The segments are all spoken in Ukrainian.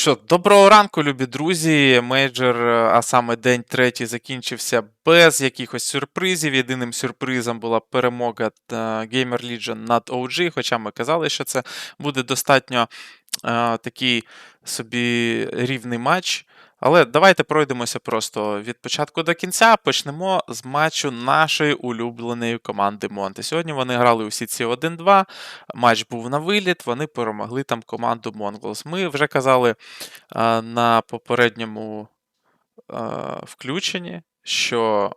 Що, доброго ранку, любі друзі. Мейджор, е, а саме день третій, закінчився без якихось сюрпризів. Єдиним сюрпризом була перемога е, Gamer Legion над OG, хоча ми казали, що це буде достатньо е, такий собі рівний матч. Але давайте пройдемося просто від початку до кінця. Почнемо з матчу нашої улюбленої команди Монте. Сьогодні вони грали у ці 1-2. Матч був на виліт, вони перемогли там команду Монголс. Ми вже казали а, на попередньому а, включенні, що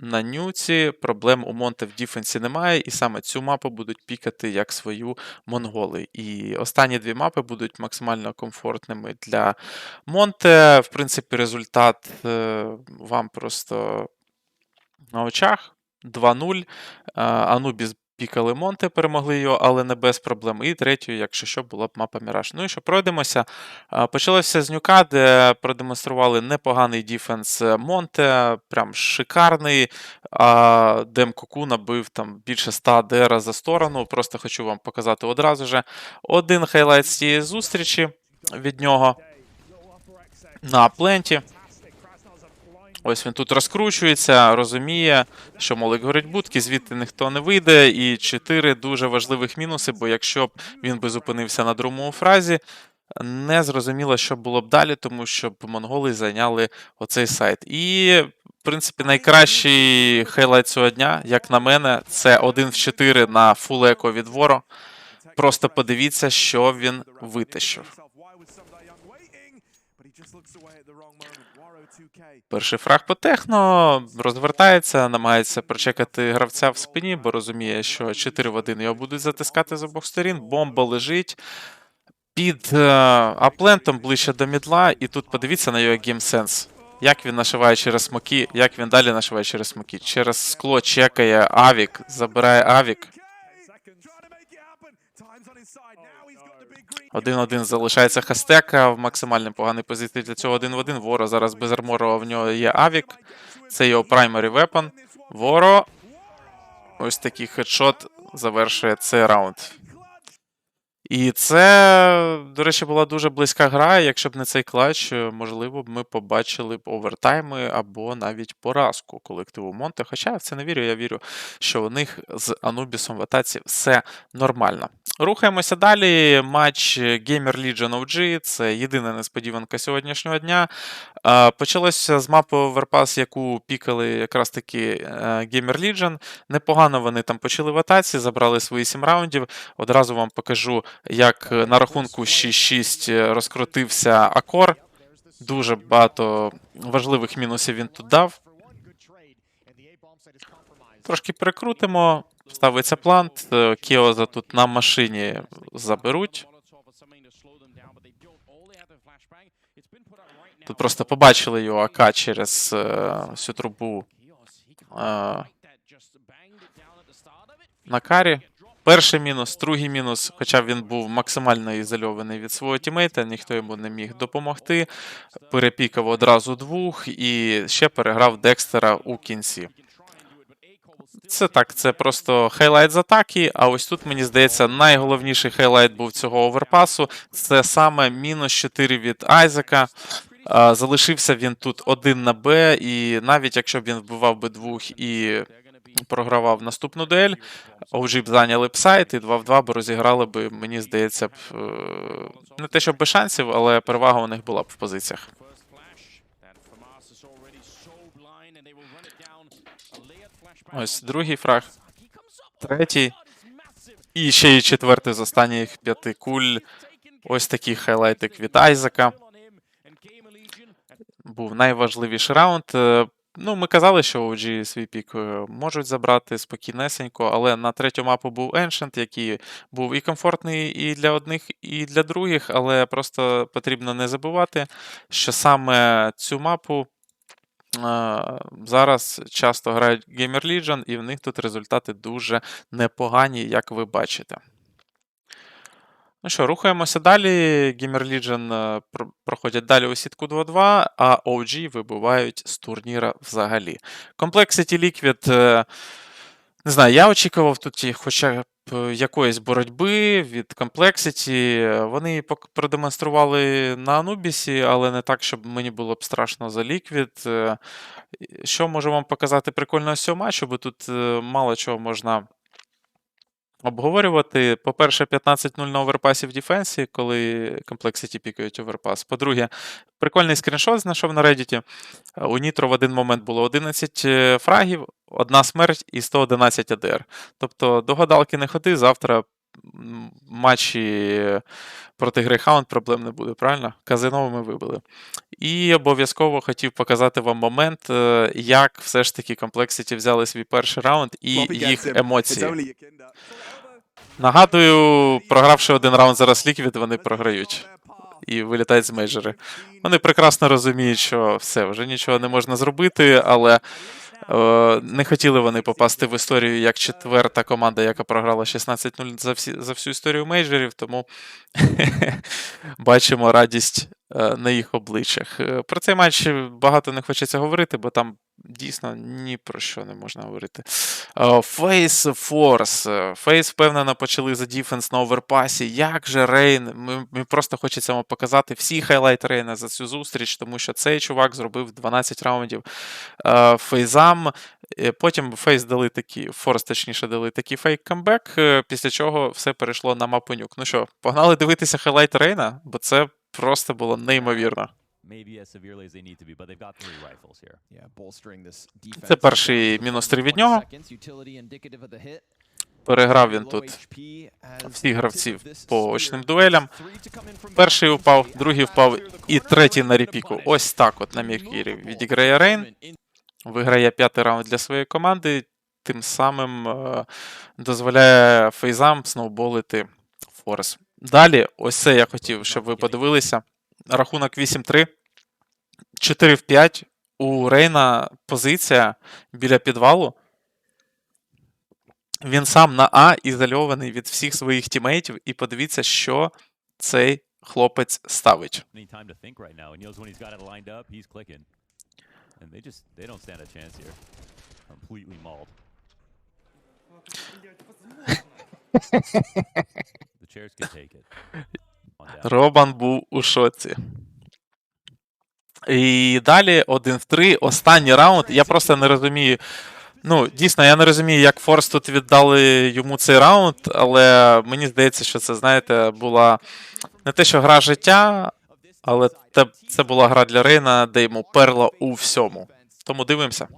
на нюці проблем у Монте в діфенсі немає, і саме цю мапу будуть пікати як свою монголи. І останні дві мапи будуть максимально комфортними для Монте. В принципі, результат е, вам просто на очах 2-0. Е, Анубіс пікали Монте, перемогли його, але не без проблем. І третьою, якщо що, була б мапа Міраж. Ну і що пройдемося. Е, Почалося з нюка, де продемонстрували непоганий діфенс Монте, прям шикарний. А Дем Куку набив там більше 100 ДР за сторону. Просто хочу вам показати одразу же. Один хайлайт з цієї зустрічі від нього на пленті. Ось він тут розкручується, розуміє, що молик горить будки, звідти ніхто не вийде. І чотири дуже важливих мінуси, бо якщо б він би зупинився на другому фразі, не зрозуміло, що було б далі, тому що б монголи зайняли оцей сайт. І, в принципі, найкращий хайлайт цього дня, як на мене, це 1 в 4 на фул еко від Воро. Просто подивіться, що він витащив. Перший фраг по техно розвертається, намагається прочекати гравця в спині, бо розуміє, що 4 в 1 його будуть затискати з обох сторін. Бомба лежить під е, аплентом ближче до мідла, і тут подивіться на його геймсенс. Як він нашиває через смоки, як він далі нашиває через смоки. Через скло чекає Авік, забирає Авік. Один-один залишається Хастека в максимально поганій позиції для цього один в один. Воро зараз без арморова в нього є Авік. Це його праймері вепон. Воро. Ось такий хедшот завершує цей раунд. І це, до речі, була дуже близька гра. Якщо б не цей клатч, е, можливо б ми побачили б овертайми або навіть поразку колективу Монте. Хоча я в це не вірю, я вірю, що у них з Анубісом в атаці все нормально. Рухаємося далі. Матч Gamer Legion OG. Це єдина несподіванка сьогоднішнього дня. Почалося з мапи Overpass, яку пікали якраз таки е, Gamer Legion. Непогано вони там почали в атаці, забрали свої 7 раундів. Одразу вам покажу, як е, на рахунку 6-6 розкрутився Акор. Дуже багато важливих мінусів він тут дав. Трошки перекрутимо. Ставиться плант. е, Кіоза тут на машині заберуть. Тут просто побачили його АК через е, всю трубу е, на карі. Перший мінус, другий мінус, хоча він був максимально ізольований від свого тімейта, ніхто йому не міг допомогти. Перепікав одразу двох і ще переграв Декстера у кінці. Це так, це просто хайлайт з атаки. А ось тут, мені здається, найголовніший хайлайт був цього оверпасу. Це саме мінус 4 від Айзека. Залишився він тут один на Б, і навіть якщо б він вбивав би двох і програвав наступну дуель, OG б зайняли б сайт і 2 в 2 б розіграли б, мені здається, б е, не те, що без шансів, але перевага у них була б в позиціях. Ось другий фраг, третій. І ще й четвертий з останніх п'яти куль. Ось такий хайлайтик від Айзека. Був найважливіший раунд. Ну, ми казали, що OG свій пік е, можуть забрати спокійнесенько, але на третю мапу був Ancient, який був і комфортний і для одних, і для других, але просто потрібно не забувати, що саме цю мапу е, зараз часто грають Gamer Legion, і в них тут результати дуже непогані, як ви бачите. Ну що, рухаємося далі. Gamer Legion е, проходять далі у сітку 2-2, а OG вибувають з турніра взагалі. Complexity Liquid, е, не знаю, я очікував тут хоча е, якоїсь боротьби від комплексіті. Вони продемонстрували на Анубісі, але не так, щоб мені було б страшно за. Е, Що можу вам показати прикольного з цього матчу, бо тут мало чого можна обговорювати. По-перше, 15-0 на оверпасі в дефенсі, коли комплексіті пікають оверпас. По-друге, прикольний скріншот знайшов на Reddit. Е, У Нітро в один момент було 11 е, фрагів, одна смерть і 111 АДР. Тобто до гадалки не ходи, завтра матчі проти Greyhound проблем не буде, правильно? Казино ми вибили. І обов'язково хотів показати вам момент, е, як все ж таки комплексіті взяли свій перший раунд і їх емоції. Нагадую, програвши один раунд зараз ліквід, вони програють і вилітають з мейджори. Вони прекрасно розуміють, що все, вже нічого не можна зробити, але не хотіли вони попасти в історію як четверта команда, яка програла 16-0 за, всі, за всю історію мейджорів, тому бачимо радість е, на їх обличчях. Е, Про цей матч багато не хочеться говорити, бо там дійсно ні про що не можна говорити. Фейс Форс. Фейс впевнено почали за діфенс на оверпасі. Як же Рейн? Ми, просто хочеться вам показати всі хайлайти Рейна за цю зустріч, тому що цей чувак зробив 12 раундів е, фейзам. Е, Потім Фейс дали такі, Форс, точніше, дали такий фейк камбек, е, після чого все перейшло на мапонюк. Ну що, погнали дивитися хайлайт Рейна, бо це просто було неймовірно. Maybe as severely as they need to be, but they've got three rifles here. Це перший мінус 3 від нього. Переграв він тут всіх гравців по очним дуелям. Перший упав, другий впав і третій на репіку. Ось так от на Міркірі відіграє Рейн. Виграє п'ятий раунд для своєї команди, тим самим е, дозволяє фейзам сноуболити Форс. Далі, ось це я хотів, щоб ви подивилися. Рахунок 8-3, 4 в 5. У Рейна позиція біля підвалу. Він сам на А ізольований від всіх своїх тімейтів, і подивіться, що цей хлопець ставить. Робан був у шоці. І далі 1 в 3, останній раунд. Я просто не розумію. Ну, дійсно, я не розумію, як Форс тут віддали йому цей раунд, але мені здається, що це, знаєте, була не те, що гра життя, але це була гра для Рейна, де йому перло у всьому. Тому дивимося.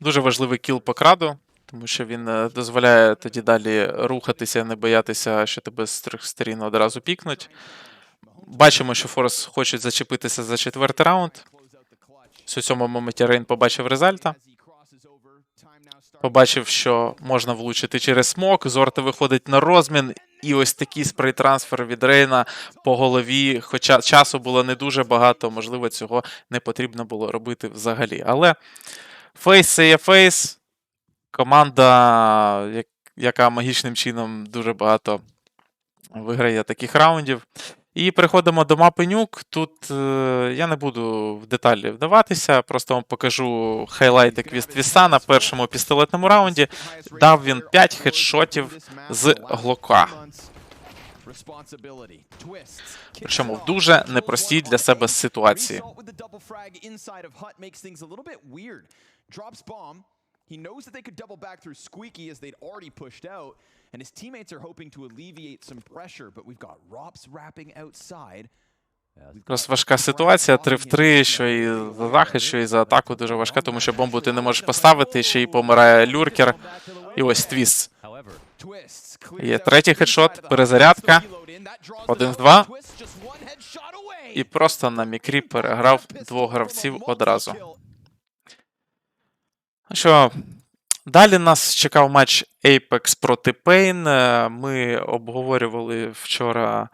Дуже важливий кіл по краду, тому що він е, дозволяє тоді далі рухатися, не боятися, що тебе з трьох сторін одразу пікнуть. Бачимо, що Форс хочуть зачепитися за четвертий раунд. В цьому моменті Рейн побачив резальта. Побачив, що можна влучити через смок. Зорта виходить на розмін. І ось такий спрей-трансфер від Рейна по голові. Хоча часу було не дуже багато, можливо, цього не потрібно було робити взагалі. Але фейс це є фейс. Команда, яка магічним чином дуже багато виграє таких раундів. І переходимо до мапи нюк. Тут е, я не буду в деталі вдаватися, просто вам покажу хайлайти Квіствіса на першому пістолетному раунді. Дав він 5 хедшотів з глока. Причому в дуже непростій для себе ситуації. He knows that they could double back through Squeaky as they'd already pushed out, and his teammates are hoping to alleviate some pressure, but we've got Rops wrapping outside. Просто важка ситуація. 3 в 3, що і за захист, що і за атаку дуже важка, тому що бомбу ти не можеш поставити, ще й помирає люркер. І ось твіст. Є третій хедшот, перезарядка. Один з два. І просто на мікрі переграв двох гравців одразу. Що, далі нас чекав матч Apex проти Pain. Е, Ми обговорювали вчора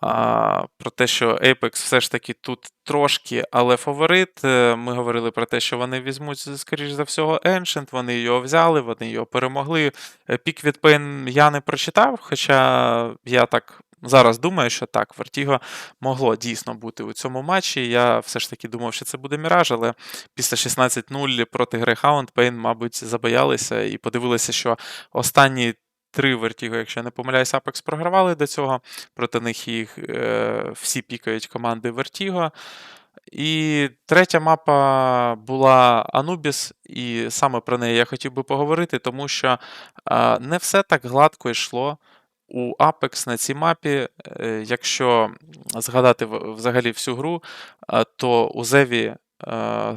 а, про те, що Apex все ж таки тут трошки, але фаворит. Е, Ми говорили про те, що вони візьмуть, скоріш за всього, Ancient, вони його взяли, вони його перемогли. Е, Пік від Pain я не прочитав, хоча я так зараз думаю, що так, Вертіго могло дійсно бути у цьому матчі. Я все ж таки думав, що це буде Міраж, але після 16-0 проти Greyhound Пейн, мабуть, забоялися і подивилися, що останні три Вертіго, якщо я не помиляюсь, Apex програвали до цього. Проти них їх е, всі пікають команди Вертіго. І третя мапа була Anubis, і саме про неї я хотів би поговорити, тому що е, не все так гладко йшло у Apex на цій мапі. Е, Якщо згадати взагалі всю гру, е, то у Зеві е,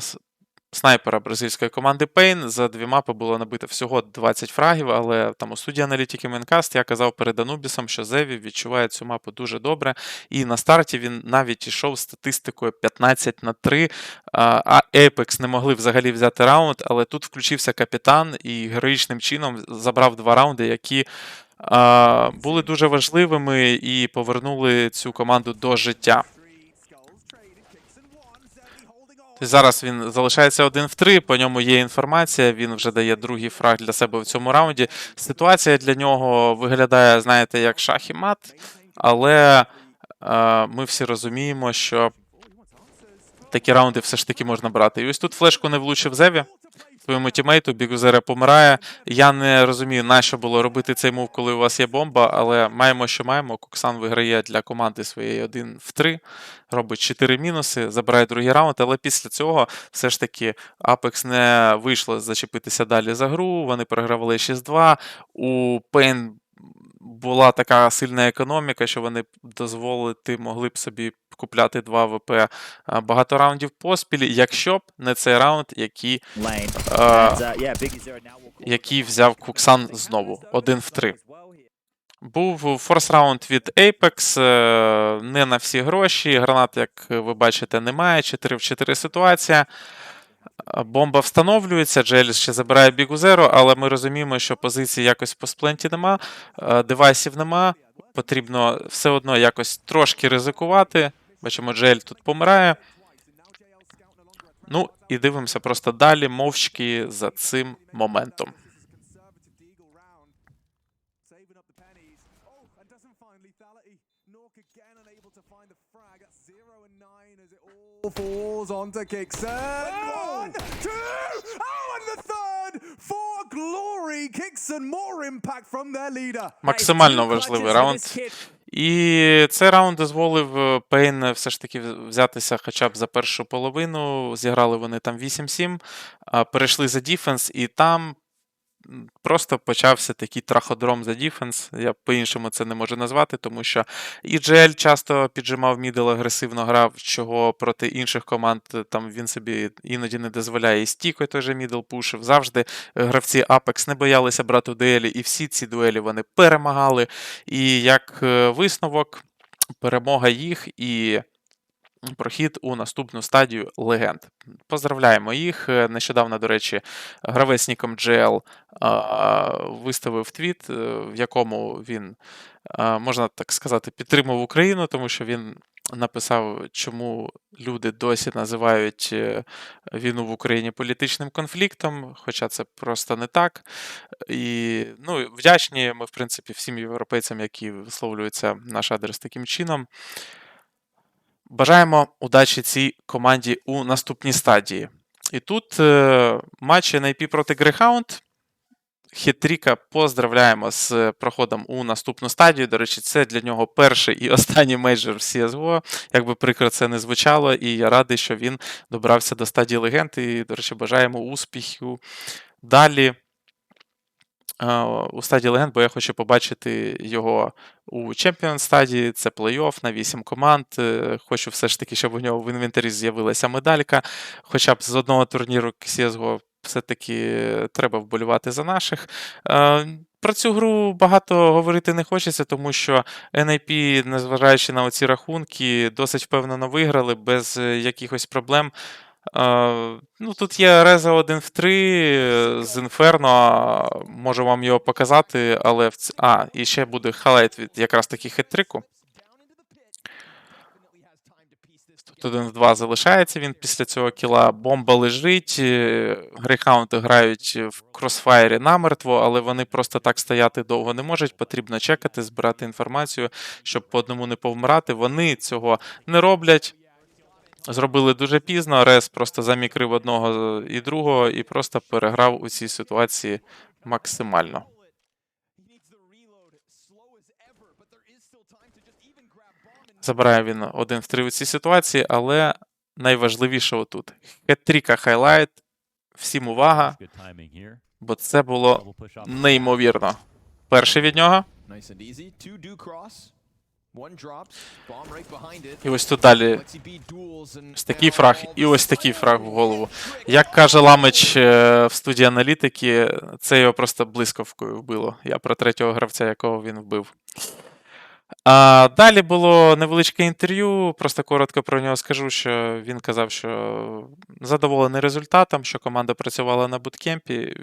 снайпера бразильської команди Pain за дві мапи було набито всього 20 фрагів, але там у студії аналітики Менкаст я казав перед Анубісом, що Зеві відчуває цю мапу дуже добре. І на старті він навіть ішов з статистикою 15 на 3. А Apex не могли взагалі взяти раунд, але тут включився капітан і героїчним чином забрав два раунди, які були дуже важливими і повернули цю команду до життя. Зараз він залишається один в три, по ньому є інформація, він вже дає другий фраг для себе в цьому раунді. Ситуація для нього виглядає, знаєте, як шах і мат, але е, ми всі розуміємо, що такі раунди все ж таки можна брати. І ось тут флешку не влучив Зеві. Своєму тімейту Бігузере помирає. Я не розумію, на що було робити цей мув, коли у вас є бомба, але маємо, що маємо. Коксан виграє для команди своєї 1 в 3, робить 4 мінуси, забирає другий раунд, але після цього все ж таки Apex не вийшло зачепитися далі за гру. Вони програвали 6-2. У Pain була така сильна економіка, що вони дозволити могли б собі купляти 2 ВП багато раундів поспіль, якщо б не цей раунд, який will call який взяв Куксан знову, один в три. Був форс раунд від Apex, е, не на всі гроші. Гранат, як ви бачите, немає. 4 в 4 ситуація. Бомба встановлюється, Джеліс ще забирає Бігу Зеро, але ми розуміємо, що позиції якось по спленті нема, девайсів нема. Потрібно все одно якось трошки ризикувати. Бачимо, Джель тут помирає. Ну і дивимося просто далі, мовчки за цим моментом. Pennies. Oh, and doesn't find lethality. Nork again unable to find the frag. That's zero and nine as it all falls onto Kixon. One, two, oh, and the third for glory. Kixon, more impact from their leader. Максимально важливий раунд. І цей раунд дозволив е, Пейн все ж таки взятися хоча б за першу половину. Зіграли вони там 8-7, перейшли за діфенс, і там просто почався такий траходром за діфенс. Я по-іншому це не можу назвати, тому що і GL часто піджимав мідл, агресивно грав, чого проти інших команд е, там він собі іноді не дозволяє. І стіко той же мідл пушив. Завжди е, гравці Apex не боялися брати дуелі, і всі ці дуелі вони перемагали. І як е, висновок, перемога їх і прохід у наступну стадію легенд. Поздравляємо їх. Е, Нещодавно, до речі, гравець ніком GL виставив твіт, е, в якому він, можна так сказати, підтримав Україну, тому що він написав, чому люди досі називають е, війну в Україні політичним конфліктом, хоча це просто не так. І ну, вдячні ми, в принципі, всім європейцям, які висловлюються наш адрес таким чином. Бажаємо удачі цій команді у наступній стадії. І тут е, матч NIP проти Greyhound. Хитріка поздравляємо з проходом у наступну стадію. До речі, це для нього перший і останній мейджор в CSGO. Як би прикро це не звучало, і я радий, що він добрався до стадії легенд. І, до речі, бажаємо успіху далі е, у стадії легенд, бо я хочу побачити його у чемпіон стадії. Це плей-офф на 8 команд. Е, Хочу все ж таки, щоб у нього в інвентарі з'явилася медалька. Хоча б з одного турніру CSGO все-таки треба вболівати за наших. Е, Про цю гру багато говорити не хочеться, тому що NIP, незважаючи на оці рахунки, досить впевнено виграли без е, якихось проблем. Е, Ну, тут є Реза 1 в 3 з Інферно. Можу вам його показати, але в ц... А, і ще буде хайлайт від якраз таки хет-трику. Тут один в два залишається він після цього кіла. Бомба лежить. Грейхаунди грають в кросфайрі намертво, але вони просто так стояти довго не можуть. Потрібно чекати, збирати інформацію, щоб по одному не повмирати. Вони цього не роблять. Зробили дуже пізно. Рес просто замікрив одного і другого і просто переграв у цій ситуації максимально. Забирає він один в три у цій ситуації, але найважливіше отут. Хет-тріка хайлайт. Всім увага, бо це було неймовірно. Перший від нього. І ось тут далі ось такий фраг, і ось такий фраг в голову. Як каже Ламич е, в студії аналітики, це його просто блискавкою вбило. Я про третього гравця, якого він вбив. А далі було невеличке інтерв'ю. Просто коротко про нього скажу, що він казав, що задоволений результатом, що команда працювала на буткемпі,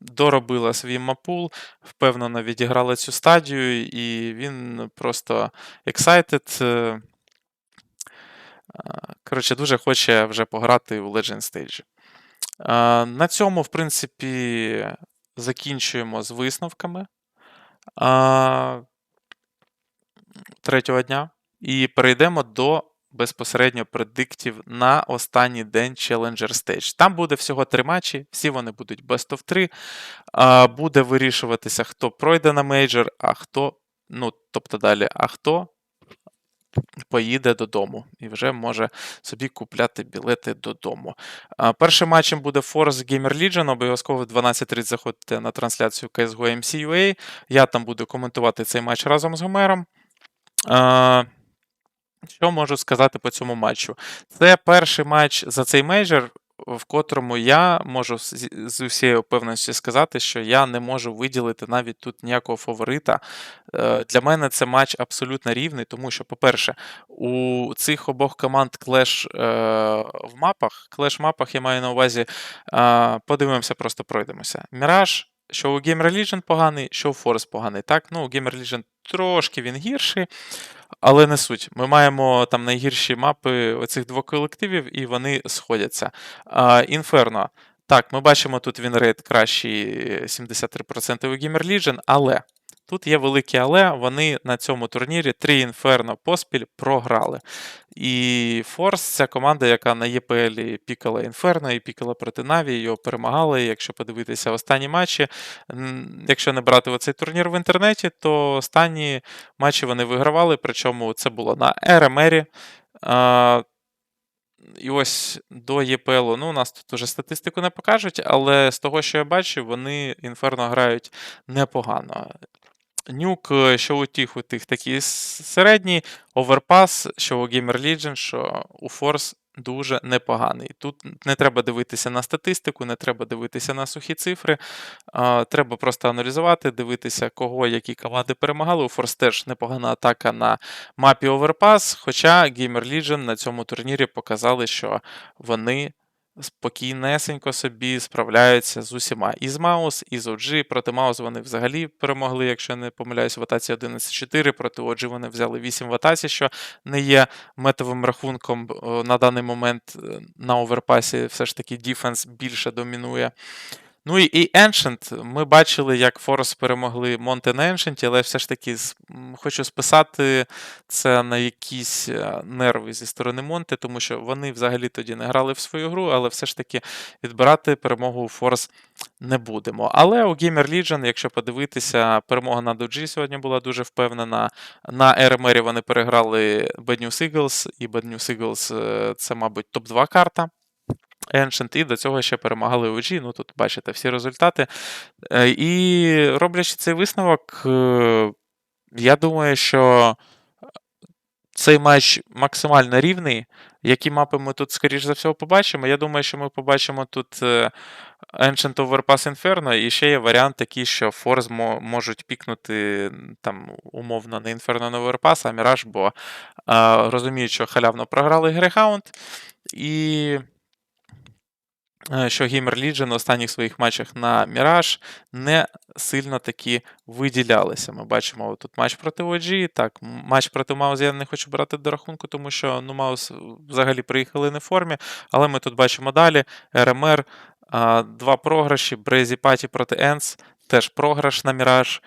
доробила свій мапул, впевнено відіграла цю стадію, і він просто excited. е, Коротше, дуже хоче вже пограти у Legend Stage. На цьому, в принципі, закінчуємо з висновками третього дня і перейдемо до безпосередньо предиктів на останній день Challenger Stage. Там буде всього три матчі, всі вони будуть best of 3. Буде вирішуватися, хто пройде на мейджор, а хто, ну, тобто далі, а хто поїде додому і вже може собі купляти білети додому. Першим матчем буде Force Gamer Legion. Обов'язково в 12.30 заходьте на трансляцію CSGO MC.ua. Я там буду коментувати цей матч разом з Гомером. Що можу сказати по цьому матчу? Це перший матч за цей мейджор, в котрому я можу з усією певністю сказати, що я не можу виділити навіть тут ніякого фаворита. Е, Для мене це матч абсолютно рівний, тому що, по-перше, у цих обох команд клеш е, в мапах. Клеш в мапах я маю на увазі. Е, подивимося, просто пройдемося. Міраж, що у Gamer Legion поганий, що у Force поганий. Так, ну, у Gamer Legion трошки він гірший. Але не суть. Ми маємо там найгірші мапи оцих двох колективів, і вони сходяться. Інферно. Так, ми бачимо тут він рейд кращий 73% у Gamer Legion, але тут є велике але. Вони на цьому турнірі три інферно поспіль програли. І Форс це команда, яка на ЄПЛ пікала інферно і пікала проти Наві, його перемагали. Якщо подивитися останні матчі, якщо не брати оцей турнір в інтернеті, то останні матчі вони вигравали, причому це було на РМРі. І ось до ЄПЛ, ну, у нас тут уже статистику не покажуть, але з того, що я бачу, вони інферно грають непогано. Нюк, е, що у тих, у тих такий с- середній, оверпас, що у Gamer Legion, що у Force дуже непоганий. Тут не треба дивитися на статистику, не треба дивитися на сухі цифри. Треба просто аналізувати, дивитися, кого які команди перемагали. У Force теж непогана атака на мапі Overpass, хоча Gamer Legion на цьому турнірі показали, що вони спокійнесенько собі справляються з усіма. І з Маус, і з OG. Проти Маус вони взагалі перемогли, якщо не помиляюсь, в атаці 11-4. Проти OG вони взяли 8 в атаці, що не є метовим рахунком на даний момент е, на оверпасі. Все ж таки Діфенс більше домінує. Ну і, і Ancient. Ми бачили, як Форс перемогли Монте на Ancient, але все ж таки хочу списати це на якісь е, нерви зі сторони Монте, тому що вони взагалі тоді не грали в свою гру, але все ж таки відбирати перемогу у Форс не будемо. Але у Gamer Legion, якщо подивитися, перемога над OG сьогодні була дуже впевнена. На RMR вони переграли Bad News Eagles, і Bad News Eagles е, це, мабуть, топ-2 карта. Ancient, і до цього ще перемагали OG. Ну тут бачите всі результати. Е, І роблячи цей висновок, е, я думаю, що цей матч максимально рівний. Які мапи ми тут, скоріш за всього, побачимо? Я думаю, що ми побачимо тут е, Ancient Overpass Inferno, і ще є варіант такий, що мо- можуть пікнути там умовно не Inferno на Overpass, а Mirage, бо розуміють, що халявно програли Greyhound. І що Gamer Legion в останніх своїх матчах на Міраж не сильно таки виділялися. Ми бачимо тут матч проти OG, так, матч проти Маус я не хочу брати до рахунку, тому що ну, Маус взагалі приїхали не в формі, але ми тут бачимо далі. РМР, два програші, Брейзі Паті проти Енс, теж програш на Міраж.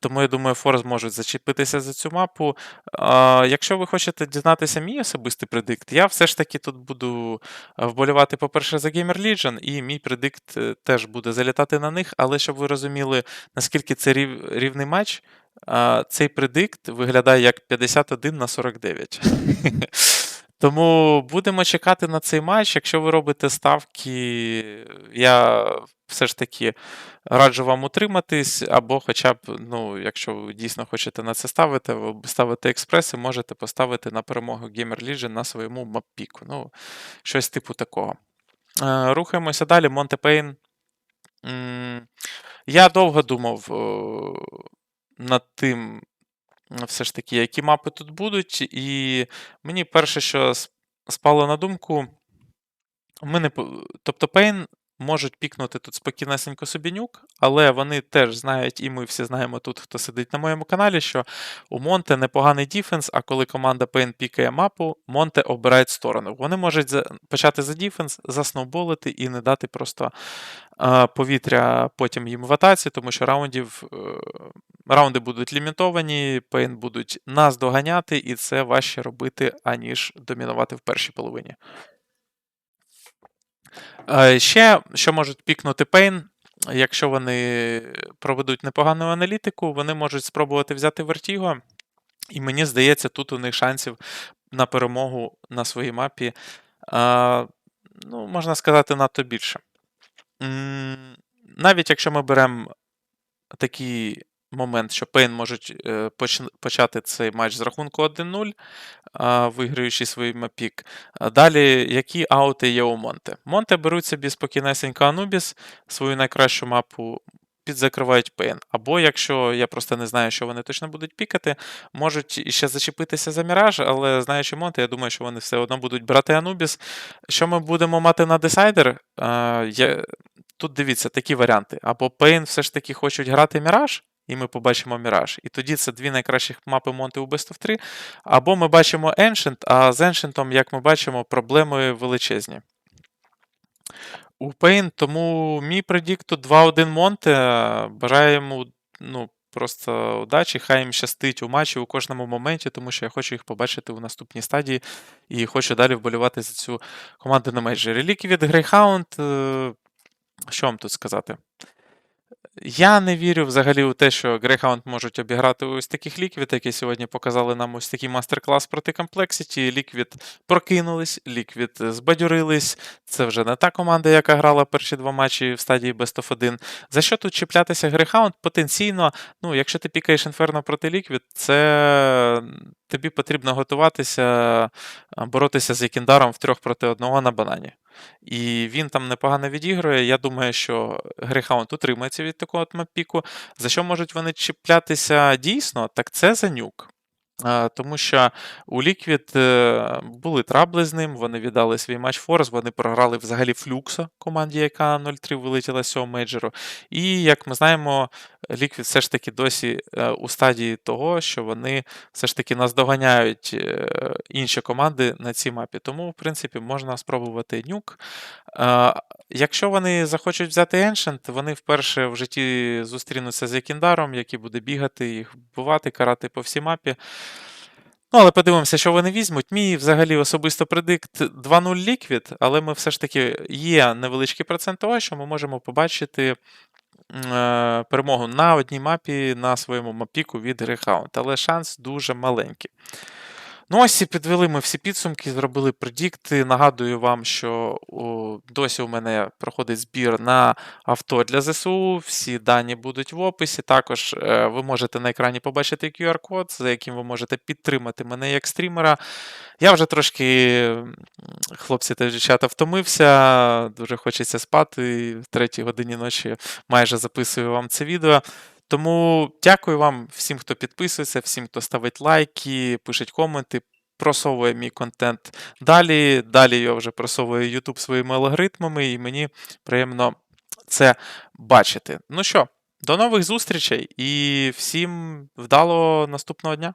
Тому я думаю, Форс можуть зачепитися за цю мапу. Якщо ви хочете дізнатися мій особистий предикт, я все ж таки тут буду вболівати, по-перше, за Gamer Legion, і мій предикт е, теж буде залітати на них. Але щоб ви розуміли, наскільки це рів- рівний матч, цей предикт виглядає як 51 на 49. Тому будемо чекати на цей матч. Якщо ви робите ставки, я все ж таки раджу вам утриматись, або хоча б, ну, якщо ви дійсно хочете на це ставити, ви ставите експреси, можете поставити на перемогу Gamer Legion на своєму маппіку. Ну, щось типу такого. Е, Рухаємося далі. Монтепейн. Я довго думав е, над тим, все ж таки, які мапи тут будуть, і мені перше, що спало на думку, ми не, тобто Пейн можуть пікнути тут спокійнесенько собі нюк, але вони теж знають, і ми всі знаємо тут, хто сидить на моєму каналі, що у Монте непоганий діфенс, а коли команда Пейн пікає мапу, Монте обирають сторону. Вони можуть почати за діфенс, засноуболити і не дати просто повітря потім їм в атаці, тому що раундів, е, раунди будуть лімітовані, Пейн будуть нас доганяти, і це важче робити, аніж домінувати в першій половині. Е, Ще, що можуть пікнути Пейн, якщо вони проведуть непогану аналітику, вони можуть спробувати взяти Вертіго. І мені здається, тут у них шансів на перемогу на своїй мапі, ну, можна сказати, надто більше. Навіть якщо ми беремо такий момент, що Пейн можуть е, поч- почати цей матч з рахунку 1-0, виграючи свій мапік. Далі, які аути є у Монте? Монте беруть собі спокійнесенько Анубіс, свою найкращу мапу. Підзакривають Пейн. Або якщо я просто не знаю, що вони точно будуть пікати, можуть іще зачепитися за Міраж, але знаючи Монте, я думаю, що вони все одно будуть брати Анубіс. Що ми будемо мати на десайдер? Тут дивіться такі варіанти. Або Пейн все ж таки хочуть грати Міраж, і ми побачимо Міраж. І тоді це дві найкращих мапи Монти у Best of 3. Або ми бачимо Ancient, а з Ancient, як ми бачимо, проблеми величезні. У Пейн, тому мій предікт тут 2-1 Монте. Бажаю йому ну, просто удачі, хай їм щастить у матчі у кожному моменті, тому що я хочу їх побачити у наступній стадії і хочу далі вболівати за цю команду на мейджорі. Ліки від Greyhound, е, що вам тут сказати? Я не вірю взагалі у те, що Greyhound можуть обіграти ось таких ліквід, які сьогодні показали нам ось такий мастер-клас проти Complexity. Ліквід прокинулись, ліквід збадьорились. Це вже не та команда, яка грала перші два матчі в стадії Best of 1. За що тут чіплятися Greyhound? Потенційно, ну, якщо ти пікаєш Інферно проти ліквід, це тобі потрібно готуватися, боротися з Якіндаром в трьох проти одного на банані. І він там непогано відігрує. Я думаю, що Грейхаунд утримається від такого мапіку. За що можуть вони чіплятися дійсно, так це за нюк. Тому що у Liquid е, були трабли з ним, вони віддали свій матч Форс, вони програли взагалі Флюксо команді, яка 0-3 вилетіла з цього мейджору. І, як ми знаємо, Liquid все ж таки досі е, у стадії того, що вони все ж таки наздоганяють е, інші команди на цій мапі. Тому, в принципі, можна спробувати нюк. Якщо вони захочуть взяти Ancient, вони вперше в житті зустрінуться з Якіндаром, який буде бігати, їх вбивати, карати по всій мапі. Ну, але подивимося, що вони візьмуть. Мій взагалі особисто предикт 2.0 ліквід, але ми все ж таки є невеличкий процент того, що ми можемо побачити е, перемогу на одній мапі на своєму мапіку від Greyhound, але шанс дуже маленький. Ну, ось і підвели ми всі підсумки, зробили предікти. Нагадую вам, що о, досі у мене проходить збір на авто для ЗСУ. Всі дані будуть в описі. Також е, ви можете на екрані побачити QR-код, за яким ви можете підтримати мене як стрімера. Я вже трошки, хлопці та дівчата, втомився, дуже хочеться спати. В третій годині ночі майже записую вам це відео. Тому дякую вам всім, хто підписується, всім, хто ставить лайки, пишуть коменти. просовує мій контент далі. Далі я вже просовую YouTube своїми алгоритмами, і мені приємно це бачити. Ну що, до нових зустрічей і всім вдалого наступного дня!